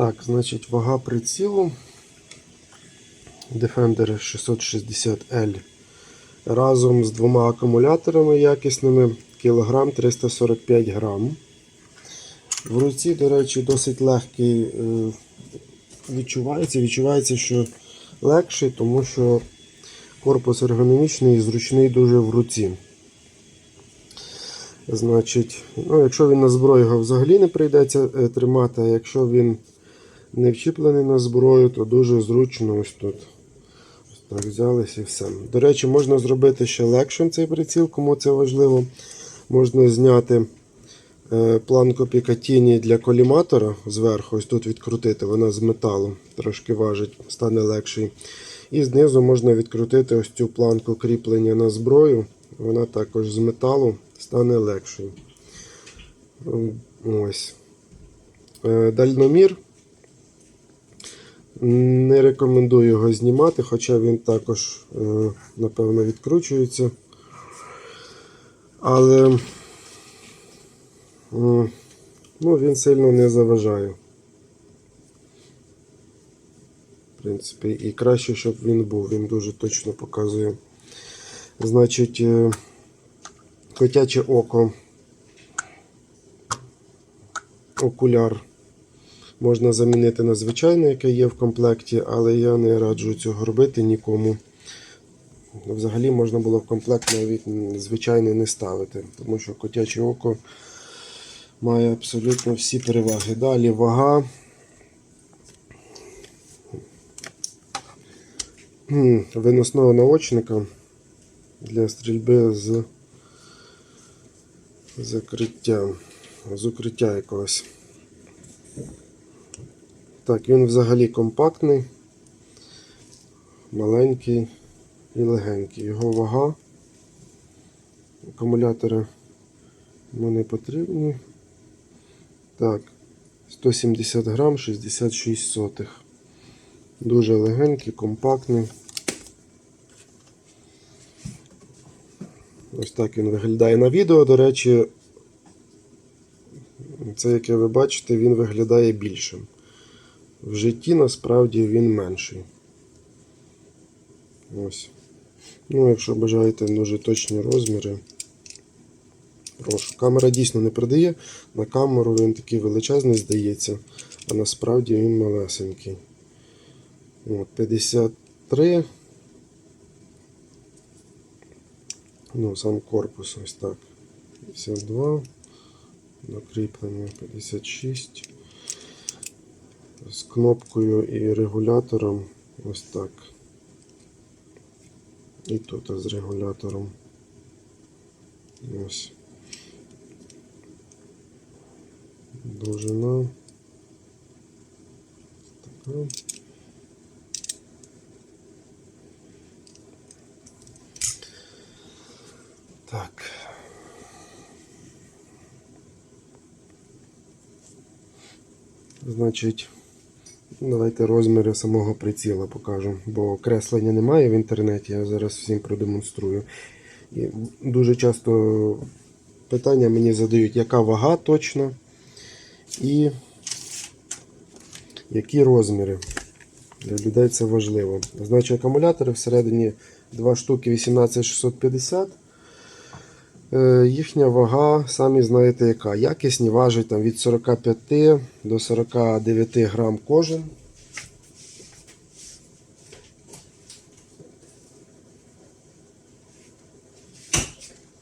Так, значить, вага прицілу Defender 660L разом з двома акумуляторами якісними кілограм 345 грам. В руці, до речі, досить легкий е, відчувається. Відчувається, що легший, тому що корпус ергономічний і зручний дуже в руці. Значить, ну, якщо він на зброю його взагалі не прийдеться е, тримати, а якщо він не вчіплений на зброю, то дуже зручно ось тут. Ось так взялися і все. До речі, можна зробити ще легшим цей приціл, кому це важливо. Можна зняти е, планку Пікатіні для коліматора зверху, ось тут відкрутити, вона з металу, трошки важить, стане легший. І знизу можна відкрутити ось цю планку кріплення на зброю. Вона також з металу стане легшою. Ось. Е, Дальномір. Не рекомендую його знімати, хоча він також, е, напевно, відкручується. Але ну, він сильно не заважає. В принципі, і краще, щоб він був, він дуже точно показує. Значить, е, котяче око, окуляр можна замінити на звичайне, яке є в комплекті, але я не раджу цього робити нікому. Взагалі можна було в комплект навіть звичайний не ставити, тому що котяче око має абсолютно всі переваги. Далі вага. Виносного наочника для стрільби з закриття, з укриття якогось. Так, він взагалі компактний, маленький і легенький. Його вага. Акумулятори не потрібні. Так, 170 грам, 66 сотих. Дуже легенький, компактний. Ось так він виглядає на відео, до речі, це, яке ви бачите, він виглядає більшим. В житті насправді він менший. Ось. Ну, якщо бажаєте дуже точні розміри, прошу. Камера дійсно не передає. На камеру він такий величезний здається, а насправді він малесенький. От, 53. Ну, сам корпус ось так. 52. Накріплення 56 з кнопкою і регулятором ось так. І тут з регулятором. Ось. Довжина. Така. Так. Значить, давайте розміри самого приціла покажу, бо креслення немає в інтернеті, я зараз всім продемонструю. І дуже часто питання мені задають, яка вага точно і які розміри. Для людей це важливо. Значить, акумулятори всередині 2 штуки 18650. Е, Їхня вага, самі знаєте яка. Якісні важать там від 45 до 49 грам кожен.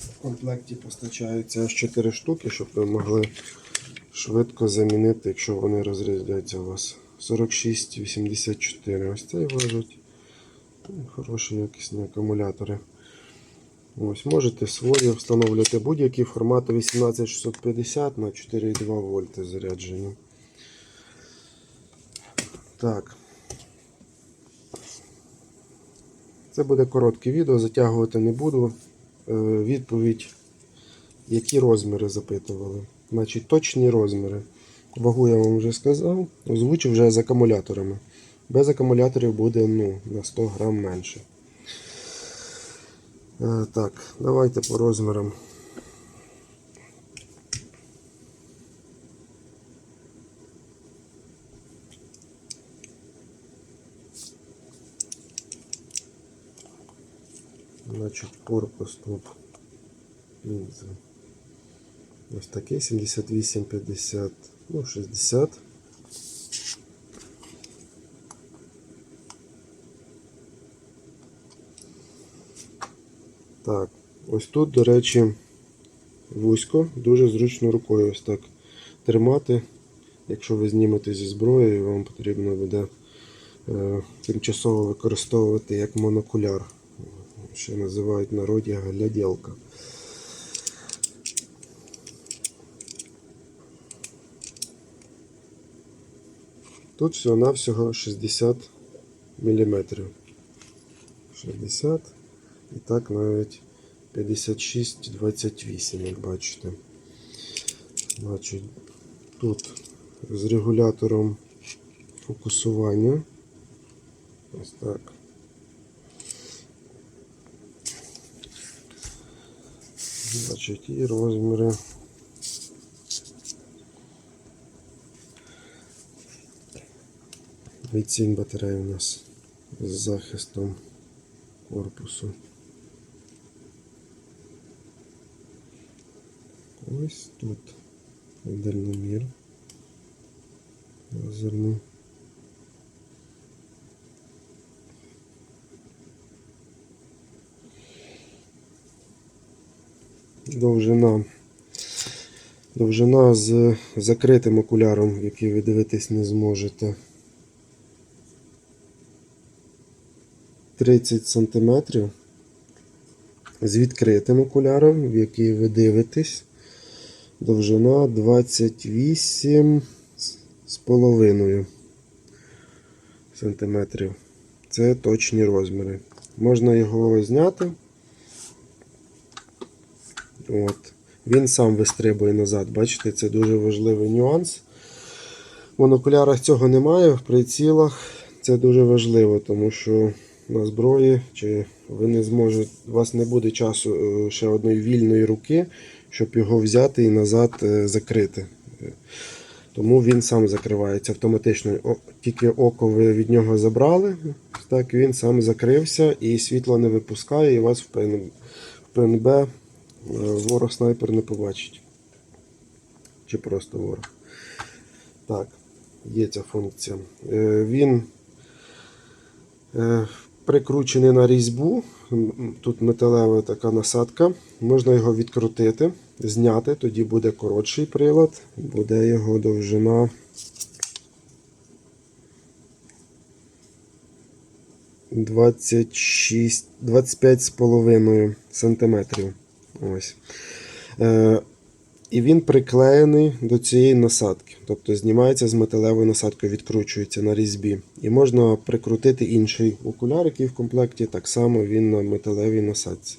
В комплекті постачаються аж 4 штуки, щоб ви могли швидко замінити, якщо вони розрядяться у вас. 46,84. Ось цей важить. Ну, Хороші якісні акумулятори. Ось, Можете свої встановлювати будь-які формати 18650 на 4,2 вольти зарядження. Так. Це буде коротке відео, затягувати не буду. Е, Відповідь, які розміри запитували. Значить, точні розміри. Вагу я вам вже сказав, озвучив вже з акумуляторами. Без акумуляторів буде ну, на 100 грам менше. Так, давайте по розмірам. Значит, корпус тут лінзи. Ось таке 78, 50, ну 60. Так, ось тут, до речі, вузько, дуже зручно рукою ось так тримати. Якщо ви знімете зі зброї, вам потрібно буде е, тимчасово використовувати як монокуляр. Ще називають в народі гляділка. Тут всього-навсього 60 мм. 60 і так навіть 56-28, як бачите. Значить, тут з регулятором фокусування. Ось так. Значить, і розміри. Відсінь батареї у нас з захистом корпусу. Ось тут дальномір лазерний. Довжина. Довжина з закритим окуляром, який ви дивитись не зможете. 30 см. З відкритим окуляром, в який ви дивитесь. Довжина 28 з половиною сантиметрів. Це точні розміри. Можна його зняти. От. Він сам вистрибує назад. Бачите, це дуже важливий нюанс. В монокулярах цього немає, в прицілах це дуже важливо, тому що на зброї чи ви не зможете, у вас не буде часу е, ще одної вільної руки, щоб його взяти і назад е, закрити. Тому він сам закривається автоматично. Тільки око ви від нього забрали, так він сам закрився і світло не випускає, і вас в ПНБ е, ворог снайпер не побачить. Чи просто ворог. Так, є ця функція. Е, Він прикручений на різьбу. Тут металева така насадка. Можна його відкрутити, зняти, тоді буде коротший прилад, буде його довжина. Двадцять шість, двадцять п'ять з половиною сантиметрів. Ось. І він приклеєний до цієї насадки. Тобто знімається з металевою насадкою, відкручується на різьбі. І можна прикрутити інший окуляр, який в комплекті, так само він на металевій насадці.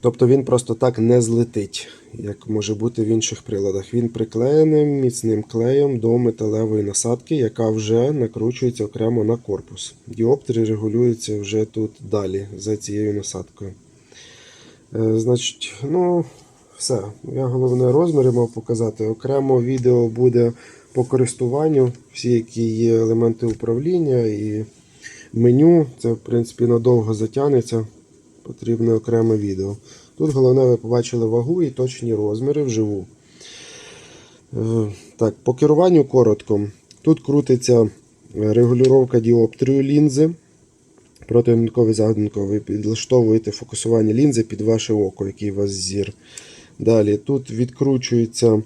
Тобто він просто так не злетить, як може бути в інших приладах. Він приклеєний міцним клеєм до металевої насадки, яка вже накручується окремо на корпус. Діоптри регулюються вже тут далі за цією насадкою. Е, Значить, ну, все. Я головне розміри мав показати. Окремо відео буде по користуванню, всі, які є елементи управління і меню. Це, в принципі, надовго затягнеться. Потрібне окреме відео. Тут головне, ви побачили вагу і точні розміри вживу. Е, Так, по керуванню коротко. Тут крутиться регулювання діоптрію лінзи. Противниковий загадниковий. Ви підлаштовуєте фокусування лінзи під ваше око, який у вас зір. Далі тут відкручується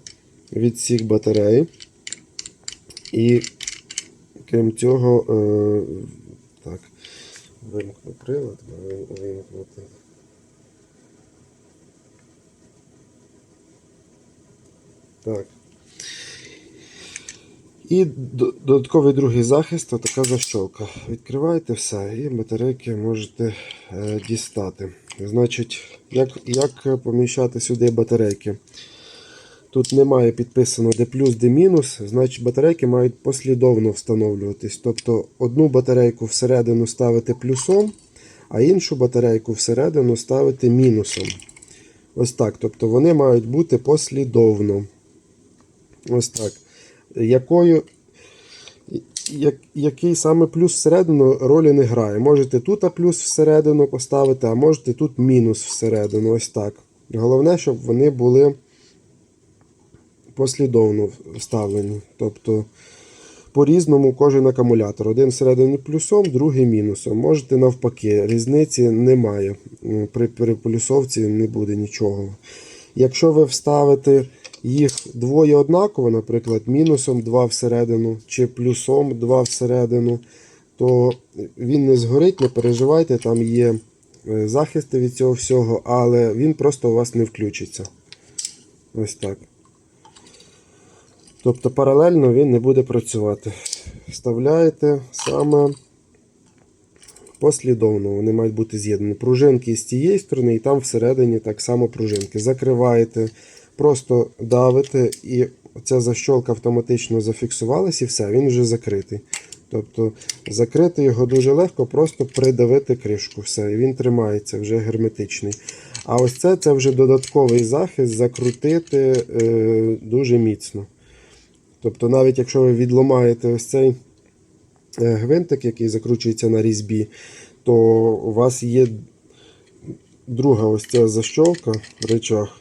відсік батареї. І крім цього, е, так, вимкну прилад, ви- вимкнути. Так. І додатковий другий захист, така защолка. Відкриваєте все і батарейки можете е, дістати. Значить, як, як поміщати сюди батарейки? Тут немає підписано де плюс, де мінус, значить батарейки мають послідовно встановлюватись. Тобто одну батарейку всередину ставити плюсом, а іншу батарейку всередину ставити мінусом. Ось так. Тобто вони мають бути послідовно. Ось так. Якою як, який саме плюс всередину ролі не грає. Можете тут плюс всередину поставити, а можете тут мінус всередину. Ось так. Головне, щоб вони були послідовно вставлені. Тобто по-різному кожен акумулятор. Один всередині плюсом, другий мінусом. Можете навпаки, різниці немає. При, плюсовці не буде нічого. Якщо ви вставите їх двоє однаково, наприклад, мінусом 2 всередину чи плюсом 2 всередину, то він не згорить, не переживайте, там є е, захисти від цього всього, але він просто у вас не включиться. Ось так. Тобто паралельно він не буде працювати. Вставляєте саме послідовно, вони мають бути з'єднані. Пружинки з тієї сторони, і там всередині так само пружинки. Закриваєте, просто давите, і ця защолка автоматично зафіксувалась, і все, він вже закритий. Тобто закрити його дуже легко, просто придавити кришку. Все, і він тримається, вже герметичний. А ось це, це вже додатковий захист, закрутити е, дуже міцно. Тобто, навіть якщо ви відламаєте ось цей гвинтик, який закручується на різьбі, то у вас є друга ось ця защолка, речах,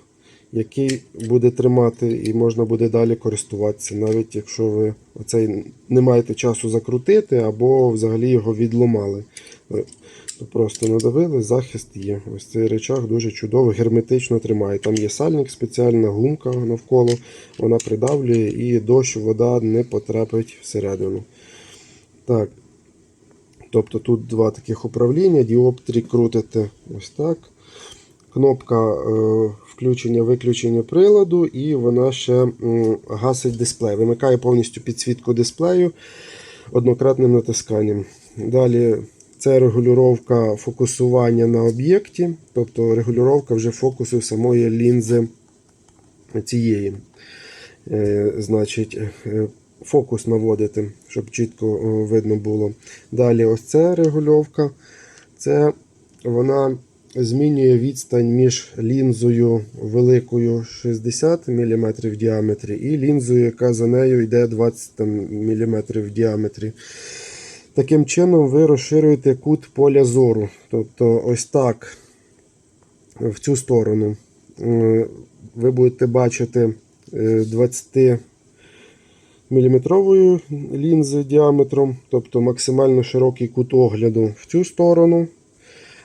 який буде тримати і можна буде далі користуватися, навіть якщо ви оцей не маєте часу закрутити або взагалі його відломали. Е, То просто надавили, захист є. Ось цей речах дуже чудово, герметично тримає. Там є сальник, спеціальна гумка навколо, вона придавлює і дощ, вода не потрапить всередину. Так. Тобто тут два таких управління, діоптрі крутите ось так. Кнопка е, включення-виключення приладу, і вона ще гасить дисплей. Вимикає повністю підсвітку дисплею однократним натисканням. Далі це регулювання фокусування на об'єкті, тобто регулювання вже фокусу самої лінзи цієї. Е, значить, е, фокус наводити, щоб чітко е, видно було. Далі, ось це регульовка. Це вона змінює відстань між лінзою великою 60 мм в діаметрі і лінзою, яка за нею йде 20 мм в діаметрі. Таким чином, ви розширюєте кут поля зору. Тобто, ось так в цю сторону е, ви будете бачити е, 20 мм лінзи діаметром, тобто максимально широкий кут огляду в цю сторону.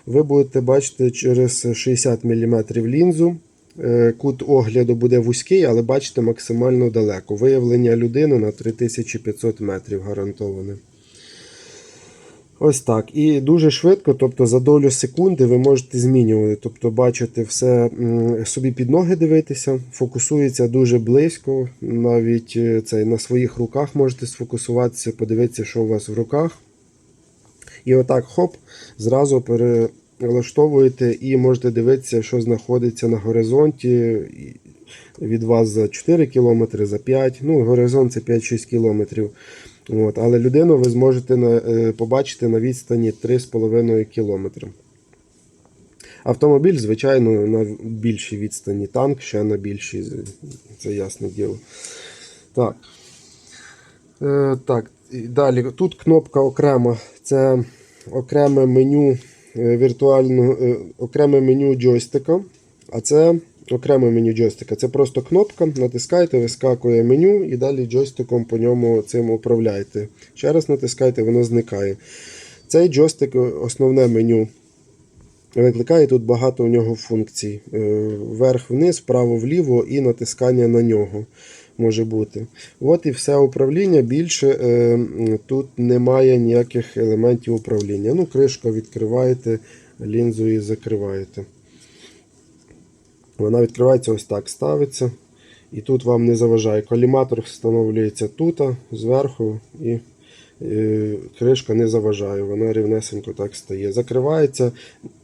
Ви будете бачити через 60 мм лінзу. Е, Кут огляду буде вузький, але бачите максимально далеко. Виявлення людини на 3500 метрів гарантоване. Ось так. І дуже швидко, тобто за долю секунди ви можете змінювати. Тобто бачити все собі під ноги дивитися, фокусується дуже близько. Навіть е, цей, на своїх руках можете сфокусуватися, подивитися, що у вас в руках. І отак хоп, зразу перелаштовуєте і можете дивитися, що знаходиться на горизонті від вас за 4 км, за 5 Ну, горизонт це 5-6 км. От, але людину ви зможете на, е, побачити на відстані 3,5 км. Автомобіль, звичайно, на більшій відстані. Танк ще на більшій, це ясне діло. Так. Е, так, далі. Тут кнопка окрема. Це окреме меню е, віртуального, е, окреме меню джойстика. А це окреме меню джойстика. Це просто кнопка, натискаєте, вискакує меню і далі джойстиком по ньому цим управляєте. Ще раз натискаєте, воно зникає. Цей джойстик е, основне меню. Викликає тут багато у нього функцій. Е, Вверх-вниз, вправо-вліво і натискання на нього може бути. От і все управління. Більше е, тут немає ніяких елементів управління. Ну, кришку відкриваєте, лінзу і закриваєте. Вона відкривається ось так, ставиться. І тут вам не заважає. Коліматор встановлюється тут, зверху, і е, кришка не заважає. Вона рівнесенько так стає. Закривається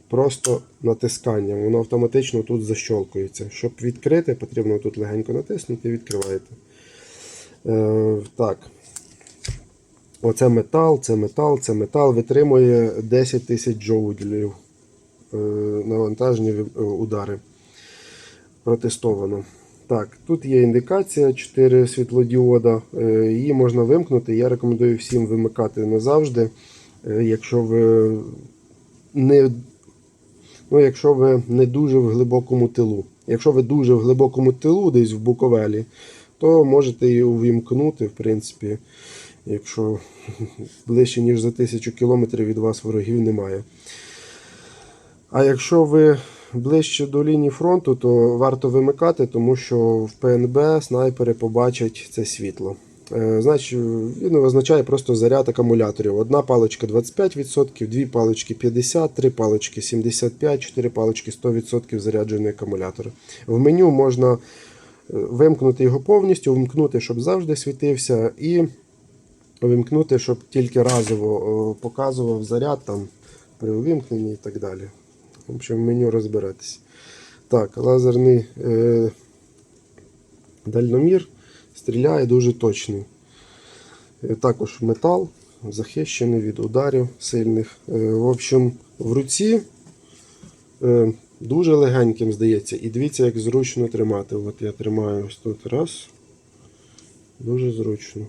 просто натисканням. Воно автоматично тут защолкується. Щоб відкрити, потрібно тут легенько натиснути і відкриваєте. Е, так. Оце метал, це метал, це метал витримує 10 тисяч джоулів е, навантажені удари. Протестовано. Так, тут є індикація 4 світлодіода. Е, Її можна вимкнути. Я рекомендую всім вимикати назавжди. Е, Якщо ви не, ну, якщо ви не дуже в глибокому тилу. Якщо ви дуже в глибокому тилу, десь в Буковелі, то можете її увімкнути, в принципі, якщо ближче, ніж за тисячу кілометрів від вас ворогів немає. А якщо ви ближче до лінії фронту, то варто вимикати, тому що в ПНБ снайпери побачать це світло. Е, Значить, він означає просто заряд акумуляторів. Одна паличка 25%, дві палички 50%, три палички 75%, чотири палички 100% заряджений акумулятор. В меню можна е, вимкнути його повністю, вимкнути, щоб завжди світився, і вимкнути, щоб тільки разово е, показував заряд там, при увімкненні і так далі. В общем, меню розбиратись. Так, лазерний е, дальномір стріляє дуже точний. Е, Також метал, захищений від ударів сильних. Е, в общем, в руці е, дуже легеньким здається. І дивіться, як зручно тримати. От я тримаю ось тут раз. Дуже зручно.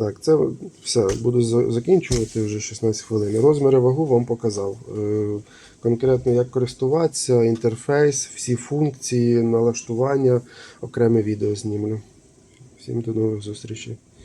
Так, це все. Буду закінчувати вже 16 хвилин. Розміри вагу вам показав. Е, Конкретно як користуватися, інтерфейс, всі функції, налаштування, окреме відео знімлю. Всім до нових зустрічей.